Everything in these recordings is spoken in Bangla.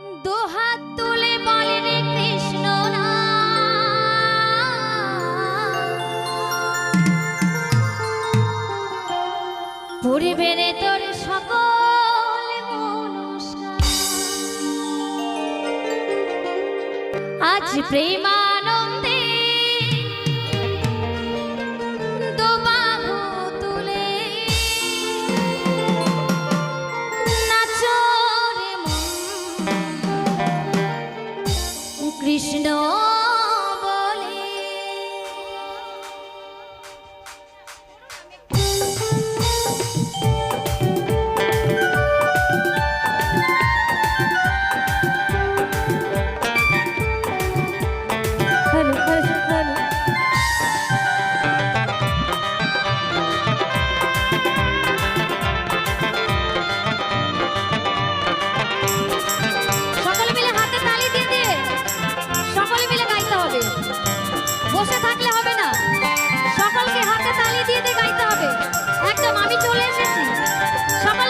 দুহাত তুলে বলেন কৃষ্ণ না। পরিবে রে তোর সকল আজ প্রেমা Olha esse aqui.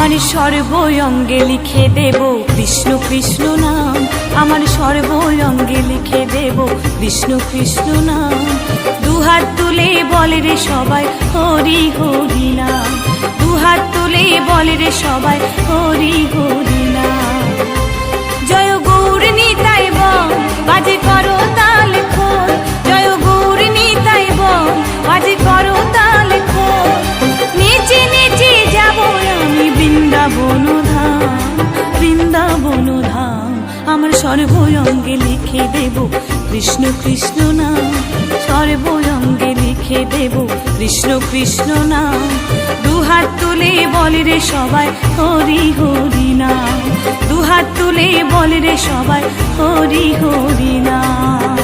আমার সর্বঙ্গে লিখে দেব কৃষ্ণ কৃষ্ণ নাম। আমার সর্বঙ্গে লিখে দেব বিষ্ণু কৃষ্ণ নাম। দুহাত তুলে বলে রে সবাই, হরি হরি নাম। দুহাত তুলে বলে রে সবাই, হরি হরি নাম। জয় গৌর নিতাই বাজে করো তা আমার সর্বঙ্গে লিখে দেব, কৃষ্ণ কৃষ্ণ নাম। সর্বঙ্গে লিখে দেব, কৃষ্ণ কৃষ্ণ নাম। দুহাত তুলে বলে রে সবাই, হরি হরি নাম। দুহাত তুলে বলে রে সবাই, হরি হরি নাম।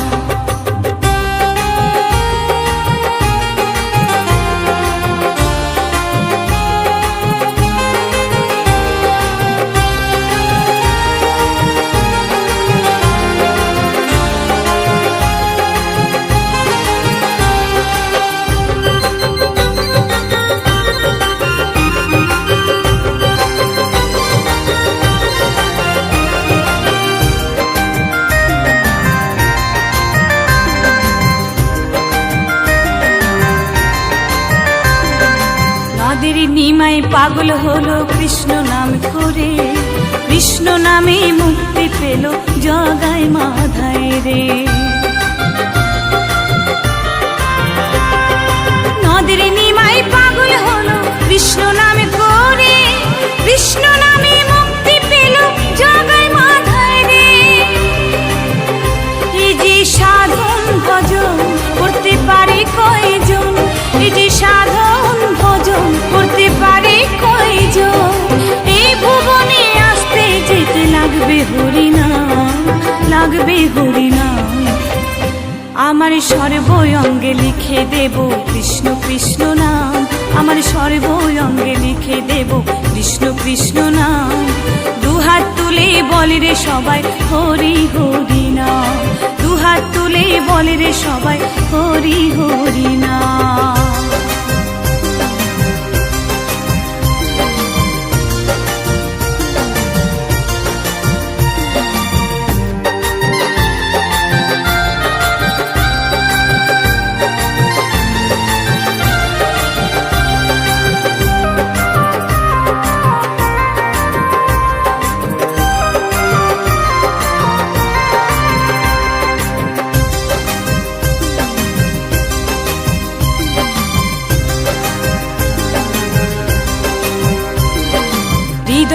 নিমাই পাগল হলো, কৃষ্ণ নাম করে। কৃষ্ণ নামে মুক্তি পেল জগায় মাধায় রে। নদীর নিমাই পাগল হলো, কৃষ্ণ আমার সর্বঙ্গে লিখে দেব কৃষ্ণ কৃষ্ণ নাম। আমার সর্বঙ্গে লিখে দেব কৃষ্ণ কৃষ্ণ নাম। দুহাত তুলে বলে রে সবাই, হরি হরি নাম। দুহাত তুলে বলে রে সবাই, হরি হরি নাম।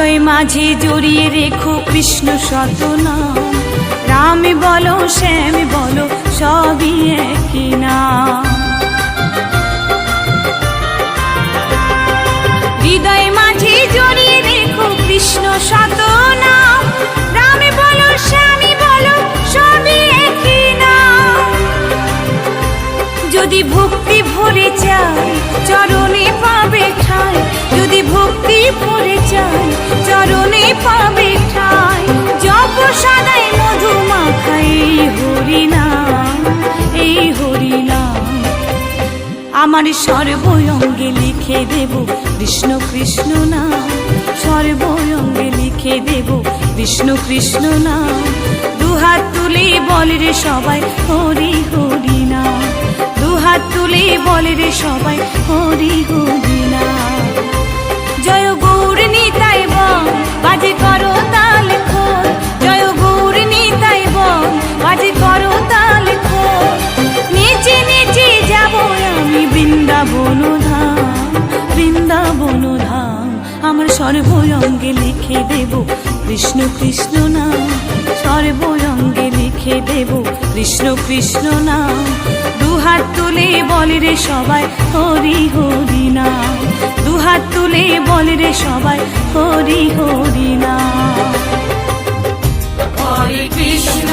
হৃদয় মাঝে জড়িয়ে রেখো কৃষ্ণ শতনাম রাম বলো শ্যাম যদি ভক্তি ভরে চাই, চরণে পাবে ঠাই। যদি ভক্তি ভরে চাই, চরণে পাবে ঠাই। জপ সদাই মধু মাখাই হরি নাম এই হরি নাম আমার সর্বঙ্গে লিখে দেব কৃষ্ণ কৃষ্ণ নাম। সর্বঙ্গে লিখে দেব কৃষ্ণ কৃষ্ণ নাম। দুহাত তুলে বলে রে সবাই, হরি হরি। দুহাত তুলে বলে রে সবাই হরি হরি নাম জয় গৌর নিতাই বল বাজে করো তাল খোল, জয় গৌর নিতাই বল বাজে করো তাল খোল, নেচে নেচে যাব আমি বৃন্দাবন ধাম বৃন্দাবন ধাম, আমার সর্বঙ্গে লিখে দেব কৃষ্ণ কৃষ্ণ নাম সর্বঙ্গে লিখে দেব কৃষ্ণ কৃষ্ণ নাম দুহাত তুলে বলে রে সবাই, হরি হরি না দুহাত তুলে বলে রে সবাই, হরি হরি না হরে কৃষ্ণ।